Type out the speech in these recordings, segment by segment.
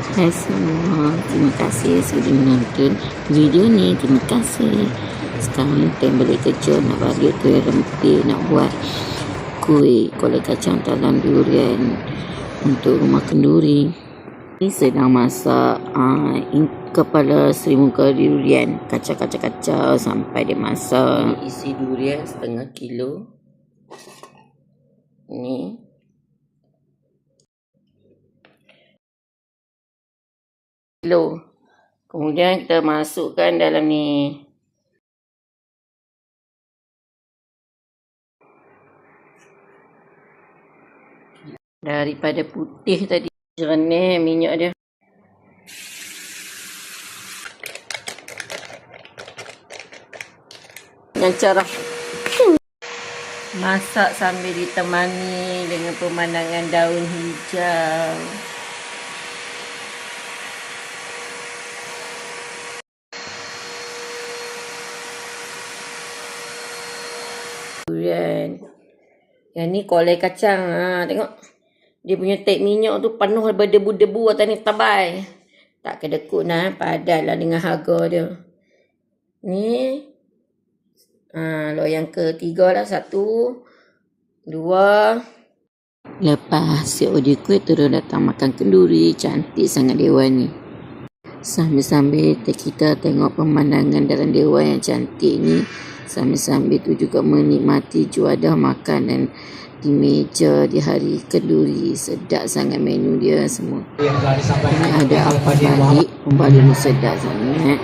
Hai semua, terima kasih sudah menonton video ni. Terima kasih. Sekarang time balik kerja nak balik kuih rempih, nak buat kuih kolak kacang talam durian untuk rumah kenduri. Ni sedang masak uh, kepala seribu kali durian. Kacau-kacau-kacau sampai dia masak. Isi durian setengah kilo. Ni kilo. Kemudian kita masukkan dalam ni. Daripada putih tadi jernih minyak dia. Dengan cara masak sambil ditemani dengan pemandangan daun hijau. Durian. Yang ni kolai kacang. Ha, tengok. Dia punya tek minyak tu penuh berdebu-debu atas ni tabai. Tak kedekut nah, padan lah dengan harga dia. Ni. Ha, loyang ketiga lah. Satu. Dua. Lepas si Odi kuih terus datang makan kenduri. Cantik sangat dewan ni. Sambil-sambil kita tengok pemandangan dalam dewan yang cantik ni. Sambil-sambil tu juga menikmati juadah makanan di meja di hari kenduri. Sedap sangat menu dia semua. Ini ada apa balik. Pembalik ni sedap sangat.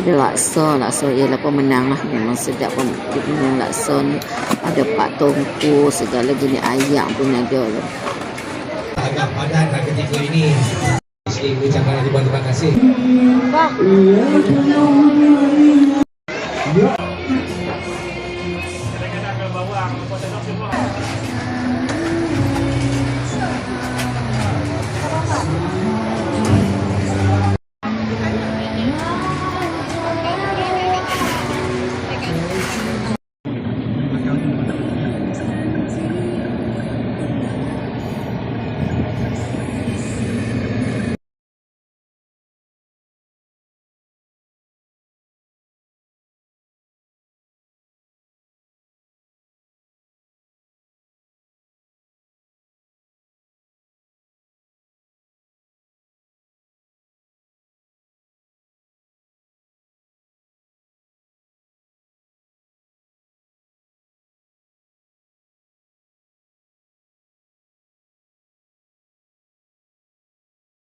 Ada laksa. Laksa ialah pemenang lah. Memang sedap pun. Dia punya laksa ni. Ada pak tongku. Segala jenis ayam pun ada lah. agak padat dan ketika ini saya ucapkan ribuan terima kasih